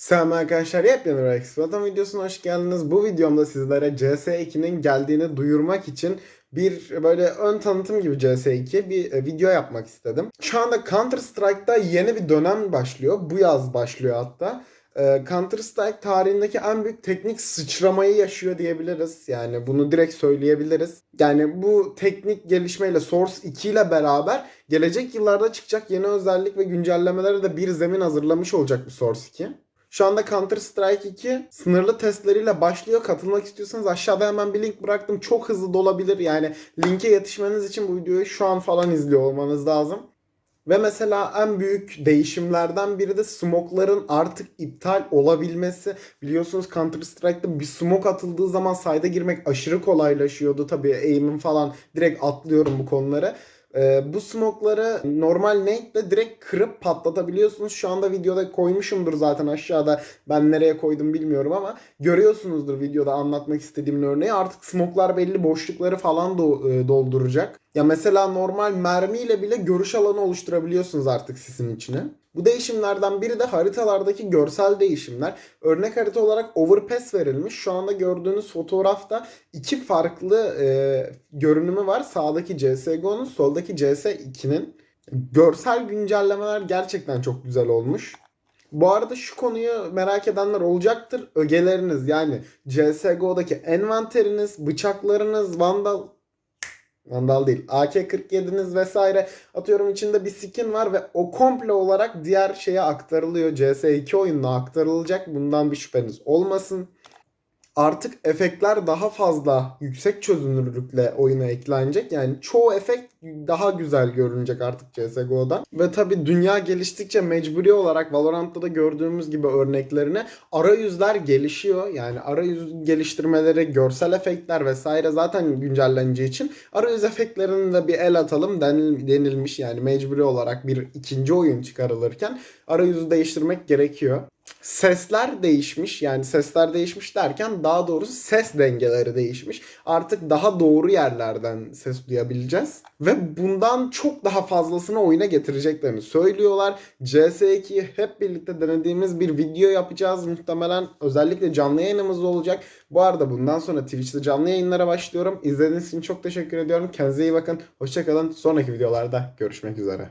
Selam arkadaşlar, yepyeni bir Explodon videosuna hoş geldiniz. Bu videomda sizlere CS2'nin geldiğini duyurmak için bir böyle ön tanıtım gibi CS2 bir e, video yapmak istedim. Şu anda Counter Strike'da yeni bir dönem başlıyor. Bu yaz başlıyor hatta. Ee, Counter Strike tarihindeki en büyük teknik sıçramayı yaşıyor diyebiliriz. Yani bunu direkt söyleyebiliriz. Yani bu teknik gelişmeyle Source 2 ile beraber gelecek yıllarda çıkacak yeni özellik ve güncellemelere de bir zemin hazırlamış olacak bu Source 2. Şu anda Counter Strike 2 sınırlı testleriyle başlıyor. Katılmak istiyorsanız aşağıda hemen bir link bıraktım. Çok hızlı dolabilir. Yani linke yetişmeniz için bu videoyu şu an falan izliyor olmanız lazım. Ve mesela en büyük değişimlerden biri de smoke'ların artık iptal olabilmesi. Biliyorsunuz Counter Strike'da bir smoke atıldığı zaman sayda girmek aşırı kolaylaşıyordu. Tabii aim'im falan direkt atlıyorum bu konuları. Ee, bu smoke'ları normal nade'le direkt kırıp patlatabiliyorsunuz. Şu anda videoda koymuşumdur zaten aşağıda. Ben nereye koydum bilmiyorum ama görüyorsunuzdur videoda anlatmak istediğim örneği. Artık smoke'lar belli boşlukları falan do- e, dolduracak. Ya mesela normal mermiyle bile görüş alanı oluşturabiliyorsunuz artık sisin içine. Bu değişimlerden biri de haritalardaki görsel değişimler. Örnek harita olarak overpass verilmiş. Şu anda gördüğünüz fotoğrafta iki farklı e, görünümü var. Sağdaki CSGO'nun, soldaki CS2'nin. Görsel güncellemeler gerçekten çok güzel olmuş. Bu arada şu konuyu merak edenler olacaktır. Ögeleriniz yani CSGO'daki envanteriniz, bıçaklarınız, vandal Vandal değil. AK-47'niz vesaire atıyorum içinde bir skin var ve o komple olarak diğer şeye aktarılıyor. CS2 oyununa aktarılacak. Bundan bir şüpheniz olmasın. Artık efektler daha fazla yüksek çözünürlükle oyuna eklenecek. Yani çoğu efekt daha güzel görünecek artık CSGO'da. Ve tabi dünya geliştikçe mecburi olarak Valorant'ta da gördüğümüz gibi örneklerine arayüzler gelişiyor. Yani arayüz geliştirmeleri, görsel efektler vesaire zaten güncelleneceği için arayüz efektlerine de bir el atalım denil- denilmiş. Yani mecburi olarak bir ikinci oyun çıkarılırken arayüzü değiştirmek gerekiyor. Sesler değişmiş yani sesler değişmiş derken daha doğrusu ses dengeleri değişmiş. Artık daha doğru yerlerden ses duyabileceğiz. Ve bundan çok daha fazlasını oyuna getireceklerini söylüyorlar. CS2'yi hep birlikte denediğimiz bir video yapacağız. Muhtemelen özellikle canlı yayınımız olacak. Bu arada bundan sonra Twitch'te canlı yayınlara başlıyorum. İzlediğiniz için çok teşekkür ediyorum. Kendinize iyi bakın. Hoşçakalın. Sonraki videolarda görüşmek üzere.